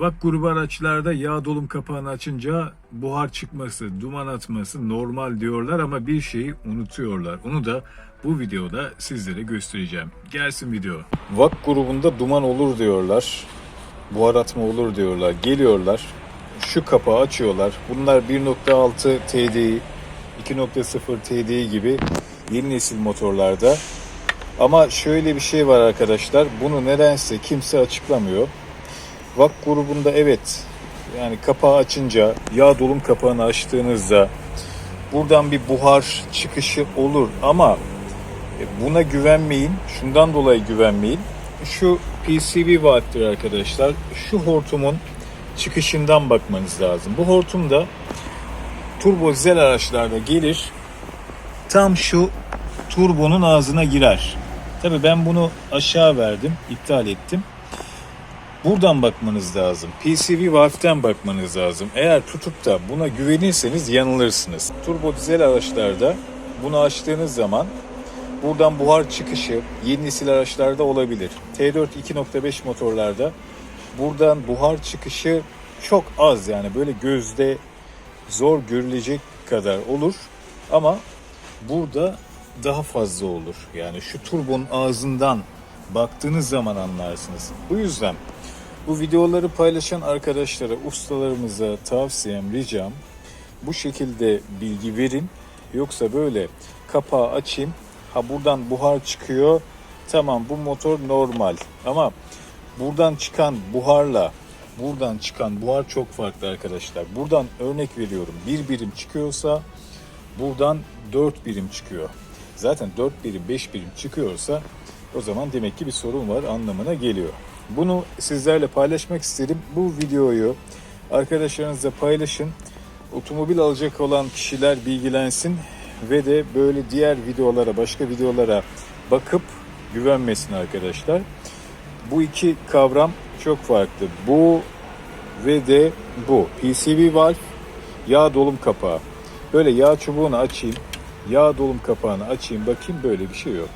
VAK grubu araçlarda yağ dolum kapağını açınca buhar çıkması, duman atması normal diyorlar ama bir şeyi unutuyorlar. Onu da bu videoda sizlere göstereceğim. Gelsin video. VAK grubunda duman olur diyorlar. Buhar atma olur diyorlar. Geliyorlar. Şu kapağı açıyorlar. Bunlar 1.6 TDI, 2.0 TDI gibi yeni nesil motorlarda. Ama şöyle bir şey var arkadaşlar. Bunu nedense kimse açıklamıyor. VAK grubunda evet yani kapağı açınca yağ dolum kapağını açtığınızda buradan bir buhar çıkışı olur ama e, buna güvenmeyin. Şundan dolayı güvenmeyin. Şu PCB vaattir arkadaşlar. Şu hortumun çıkışından bakmanız lazım. Bu hortum da turbo dizel araçlarda gelir. Tam şu turbonun ağzına girer. Tabii ben bunu aşağı verdim, iptal ettim. Buradan bakmanız lazım. PCV valve'den bakmanız lazım. Eğer tutup da buna güvenirseniz yanılırsınız. Turbo dizel araçlarda bunu açtığınız zaman buradan buhar çıkışı yeni nesil araçlarda olabilir. T4 2.5 motorlarda buradan buhar çıkışı çok az yani böyle gözde zor görülecek kadar olur. Ama burada daha fazla olur. Yani şu turbonun ağzından baktığınız zaman anlarsınız. Bu yüzden bu videoları paylaşan arkadaşlara, ustalarımıza tavsiyem, ricam bu şekilde bilgi verin. Yoksa böyle kapağı açayım, ha buradan buhar çıkıyor, tamam bu motor normal. Ama buradan çıkan buharla buradan çıkan buhar çok farklı arkadaşlar. Buradan örnek veriyorum bir birim çıkıyorsa buradan 4 birim çıkıyor. Zaten 4 birim 5 birim çıkıyorsa o zaman demek ki bir sorun var anlamına geliyor. Bunu sizlerle paylaşmak istedim. Bu videoyu arkadaşlarınızla paylaşın. Otomobil alacak olan kişiler bilgilensin ve de böyle diğer videolara, başka videolara bakıp güvenmesin arkadaşlar. Bu iki kavram çok farklı. Bu ve de bu. PCV valve, yağ dolum kapağı. Böyle yağ çubuğunu açayım, yağ dolum kapağını açayım bakayım böyle bir şey yok.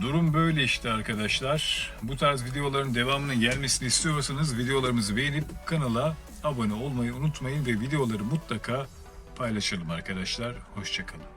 Durum böyle işte arkadaşlar. Bu tarz videoların devamının gelmesini istiyorsanız videolarımızı beğenip kanala abone olmayı unutmayın ve videoları mutlaka paylaşalım arkadaşlar. Hoşçakalın.